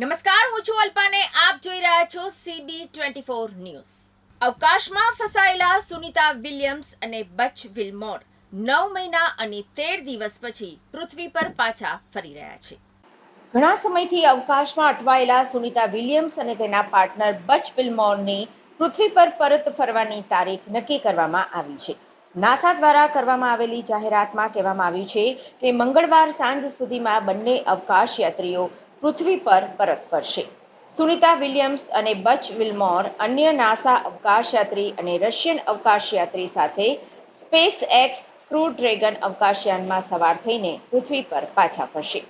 નમસ્કાર, હું છું અલ્પાને. આપ જોઈ રહ્યા છો સીબી ટ્વેન્ટી ફોર ન્યૂઝ. અવકાશમાં ફસાયેલા સુનિતા વિલિયમ્સ અને બચ વિલમોર નવ મહિના અને તેર દિવસ પછી પૃથ્વી પર પાછા ફરી રહ્યા છે. ઘણા સમયથી અવકાશમાં અટવાયેલા સુનિતા વિલિયમ્સ અને તેના પાર્ટનર બચ વિલમોરની પૃથ્વી પર પરત ફરવાની તારીખ નક્કી કરવામાં આવી છે. નાસા દ્વારા કરવામાં આવેલી જાહેરાતમાં કહેવામાં આવ્યું છે કે મંગળવાર સાંજ સુધીમાં બંને અવકાશ યાત્રીઓ પૃથ્વી પર પરત ફરશે. સુનિતા વિલિયમ્સ અને બચ વિલમોર અન્ય નાસા અવકાશયાત્રી અને રશિયન અવકાશયાત્રી સાથે સ્પેસ એક્સ ક્રૂ ડ્રેગન અવકાશયાનમાં સવાર થઈને પૃથ્વી પર પાછા ફરશે.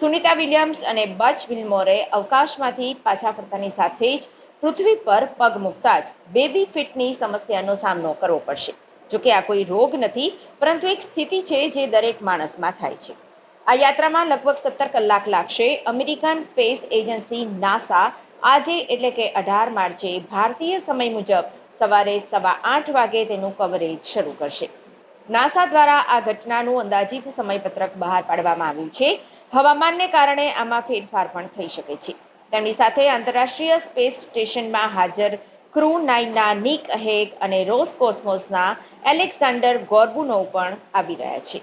સુનિતા વિલિયમ્સ અને બચ વિલમોરે અવકાશમાંથી પાછા ફરતાની સાથે જ પૃથ્વી પર પગ મૂકતા જ બેબી ફિટની સમસ્યાનો સામનો કરવો પડશે. જોકે આ કોઈ રોગ નથી, પરંતુ એક સ્થિતિ છે જે દરેક માણસમાં થાય છે. આ યાત્રામાં લગભગ સત્તર કલાક લાગશે. અમેરિકન સ્પેસ એજન્સી નાસા આજે એટલે કે અઢાર માર્ચે ભારતીય સમય મુજબ સવારે સવા આઠ વાગે તેનું કવરેજ શરૂ કરશે. નાસા દ્વારા આ ઘટનાનું અંદાજિત સમયપત્રક બહાર પાડવામાં આવ્યું છે. હવામાનને કારણે આમાં ફેરફાર પણ થઈ શકે છે. તેમની સાથે આંતરરાષ્ટ્રીય સ્પેસ સ્ટેશનમાં હાજર ક્રૂ નાઇનના નિક હેગ અને રોસ કોસ્મોસના એલેક્ઝાન્ડર ગોર્બુનોવ પણ આવી રહ્યા છે.